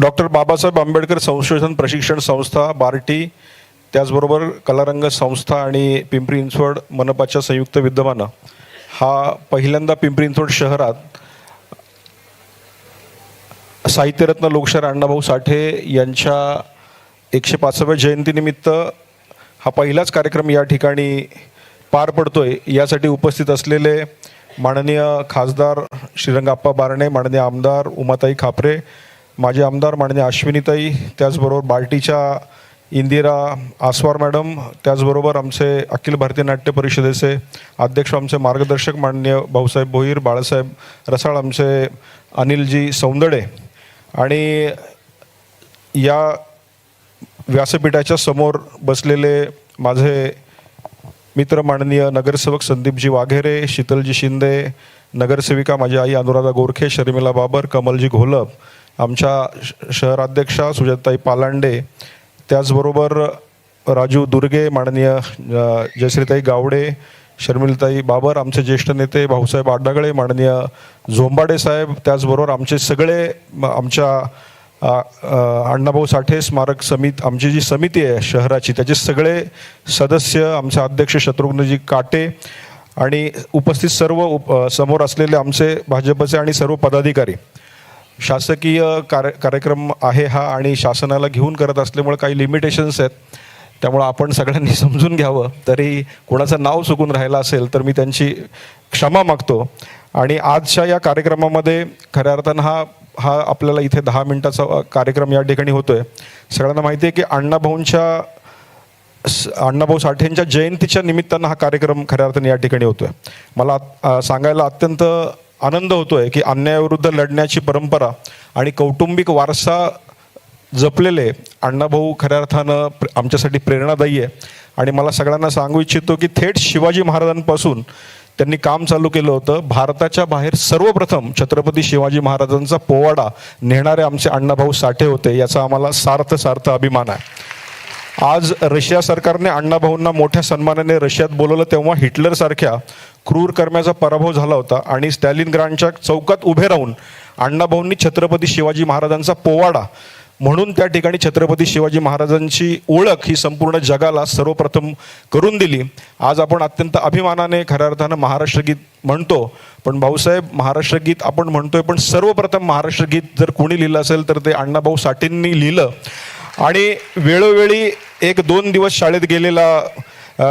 Doctor Babasaheb Ambedkar संशोधन प्रशिक्षण संस्था बार्टी त्याचबरोबर कलारंग संस्था आणि पिंपरी इंचवड मनपाच्या संयुक्त विद्यमानं. हा पहिल्यांदा पिंपरी इंचवड शहरात साहित्यरत्न लोकशाहीर अण्णाभाऊ साठे यांच्या एकशे पाचव्या जयंतीनिमित्त हा पहिलाच कार्यक्रम या ठिकाणी पार पडतोय. यासाठी उपस्थित असलेले माननीय खासदार श्रीरंगाप्पा बारणे माननीय आमदार उमाताई खापरे माझे आमदार माननीय अश्विनीताई त्याचबरोबर बार्टीच्या इंदिरा आसवार मॅडम त्याचबरोबर आमचे अखिल भारतीय नाट्य परिषदेचे अध्यक्ष आमचे मार्गदर्शक माननीय भाऊसाहेब भोईर बाळासाहेब रसाळ आमचे अनिलजी सौंदडे आणि या व्यासपीठाच्या समोर बसलेले माझे मित्र माननीय नगरसेवक संदीपजी वाघेरे शीतलजी शिंदे नगरसेविका माझी आई अनुराधा गोरखे शर्मिला बाबर कमलजी घोलप आमच्या श- शहराध्यक्षा सुजाताई पालांडे त्याचबरोबर राजू दुर्गे माननीय जयश्रीताई गावडे शर्मिलताई बाबर आमचे ज्येष्ठ नेते भाऊसाहेब आडागळे माननीय झोंबाडे साहेब त्याचबरोबर आमचे सगळे आमच्या अण्णाभाऊ साठे स्मारक समिती आमची जी समिती आहे शहराची त्याचे सगळे सदस्य आमचे अध्यक्ष शत्रुघ्नजी काटे आणि उपस्थित सर्व उप समोर असलेले आमचे भाजपचे आणि सर्व पदाधिकारी. शासकीय कार्य कार्यक्रम आहे हा आणि शासनाला घेऊन करत असल्यामुळे काही लिमिटेशन्स आहेत. त्यामुळं आपण सगळ्यांनी समजून घ्यावं. तरी कोणाचं नाव चुकून राहिलं असेल तर मी त्यांची क्षमा मागतो. आणि आजच्या या कार्यक्रमामध्ये खऱ्या अर्थानं हा हा आपल्याला इथे दहा मिनटाचा कार्यक्रम या ठिकाणी होतोय. सगळ्यांना माहिती आहे की अण्णाभाऊंच्या अण्णाभाऊ साठेंच्या जयंतीच्या निमित्तानं हा कार्यक्रम खऱ्या अर्थाने या ठिकाणी होतोय. मला सांगायला अत्यंत आनंद होतोय की अन्यायाविरुद्ध लढण्याची परंपरा आणि कौटुंबिक वारसा जपलेले अण्णाभाऊ खऱ्या अर्थानं आमच्यासाठी प्रेरणादायी आहे. आणि मला सगळ्यांना सांगू इच्छितो की थेट शिवाजी महाराजांपासून त्यांनी काम चालू केलं होतं. भारताच्या बाहेर सर्वप्रथम छत्रपती शिवाजी महाराजांचा पोवाडा नेणारे आमचे अण्णाभाऊ साठे होते याचा आम्हाला सार्थ सार्थ अभिमान आहे. आज रशिया सरकारने अण्णाभाऊंना मोठ्या सन्मानाने रशियात बोलवलं तेव्हा हिटलरसारख्या क्रूर कर्म्याचा पराभव झाला होता आणि स्टॅलिन ग्रांडच्या चौकात उभे राहून अण्णाभाऊंनी छत्रपती शिवाजी महाराजांचा पोवाडा म्हणून त्या ठिकाणी छत्रपती शिवाजी महाराजांची ओळख ही संपूर्ण जगाला सर्वप्रथम करून दिली. आज आपण अत्यंत अभिमानाने खऱ्या अर्थानं महाराष्ट्र गीत म्हणतो पण भाऊसाहेब महाराष्ट्र गीत आपण म्हणतोय पण सर्वप्रथम महाराष्ट्र गीत जर कोणी लिहिलं असेल तर ते अण्णाभाऊ साठेंनी लिहिलं. आणि वेळोवेळी एक दोन दिवस शाळेत गेलेला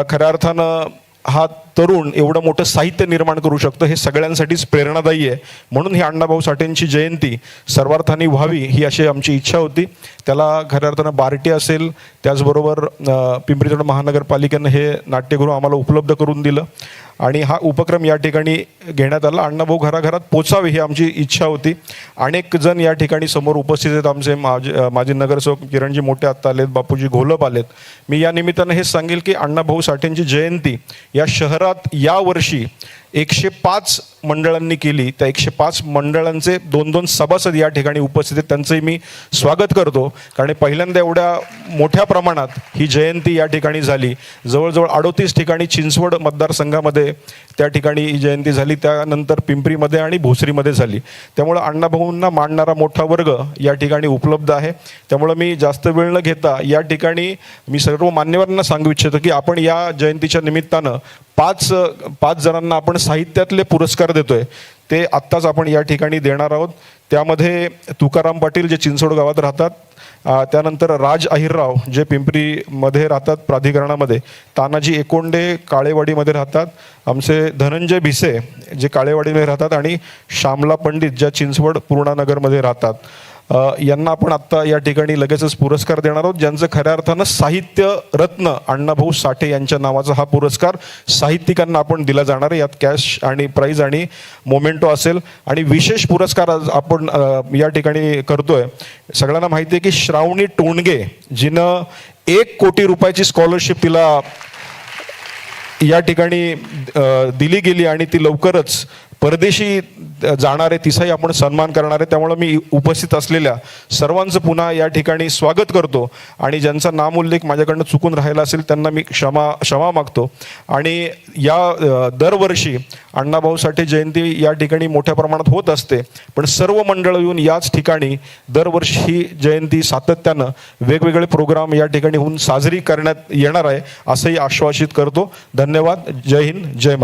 खऱ्या अर्थानं हा तरुण एवढं मोठं साहित्य निर्माण करू शकतो हे सगळ्यांसाठीच प्रेरणादायी आहे. म्हणून ही अण्णाभाऊ साठेंची जयंती सर्वार्थाने व्हावी ही अशी आमची इच्छा होती. त्याला खऱ्या अर्थानं बार्टी असेल त्याचबरोबर पिंपरी चिंचवड महानगरपालिकेनं हे नाट्यगृह आम्हाला उपलब्ध करून दिलं. आणि हा उपक्रम या ठिकाणी घेण्यात आला. अण्णाभाऊ घराघरात पोचावे ही आमची इच्छा होती. अनेक जण या ठिकाणी समोर उपस्थित आहेत. आमचे माजी माजी नगरसेवक किरणजी मोठे आत्ता आलेत बापूजी घोलप आलेत. मी या निमित्तानं हे सांगेल की अण्णाभाऊ साठेंची जयंती या शहरात यावर्षी एकशे पाच मंडळांनी केली. त्या एकशे पाच मंडळांचे दोन दोन सभासद या ठिकाणी उपस्थित आहेत. त्यांचंही मी स्वागत करतो. कारण पहिल्यांदा एवढ्या मोठ्या प्रमाणात ही जयंती या ठिकाणी झाली. जवळजवळ अडोतीस ठिकाणी चिंचवड मतदारसंघामध्ये त्या ठिकाणी ही जयंती झाली. त्यानंतर पिंपरीमध्ये आणि भोसरीमध्ये झाली. त्यामुळं अण्णाभाऊंना मांडणारा मोठा वर्ग या ठिकाणी उपलब्ध आहे. त्यामुळं मी जास्त वेळ न घेता या ठिकाणी मी सर्व मान्यवरांना सांगू इच्छितो की आपण या जयंतीच्या निमित्तानं पाच पाच जणांना आपण साहित्यातले पुरस्कार देतोय ते आत्ताच आपण या ठिकाणी देणार आहोत. त्यामध्ये तुकाराम पाटील जे चिंचवड गावात राहतात त्यानंतर राज अहिरराव जे पिंपरीमध्ये राहतात प्राधिकरणामध्ये तानाजी एकोंडे काळेवाडीमध्ये राहतात आमचे धनंजय भिसे जे काळेवाडीमध्ये राहतात आणि श्यामला पंडित ज्या चिंचवड पूर्णानगरमध्ये राहतात. यांना आपण आत्ता या ठिकाणी लगेचच पुरस्कार देणार आहोत ज्यांचं खऱ्या अर्थानं साहित्य रत्न अण्णाभाऊ साठे यांच्या नावाचा हा पुरस्कार साहित्यिकांना आपण दिला जाणार आहे. यात कॅश आणि प्राईज आणि मोमेंटो असेल. आणि विशेष पुरस्कार आज आपण या ठिकाणी करतोय. सगळ्यांना माहिती आहे की श्रावणी टोणगे जिनं एक कोटी रुपयाची स्कॉलरशिप तिला या ठिकाणी दिली गेली आणि ती लवकरच परदेशी जाणारे तिचाही आपण सन्मान करणार आहे त्यामुळे मी उपस्थित असलेल्या सर्वांचं पुन्हा या ठिकाणी स्वागत करतो. आणि ज्यांचा नामोल्लेख माझ्याकडनं चुकून राहिला असेल त्यांना मी क्षमा क्षमा मागतो. आणि या दरवर्षी अण्णाभाऊ साठे जयंती या ठिकाणी मोठ्या प्रमाणात होत असते. पण सर्व मंडळ येऊन याच ठिकाणी दरवर्षी ही जयंती सातत्यानं वेगवेगळे प्रोग्राम या ठिकाणी होऊन साजरी करण्यात येणार आहे असंही आश्वासित करतो. धन्यवाद. जय हिंद. जय महाराष्ट्र.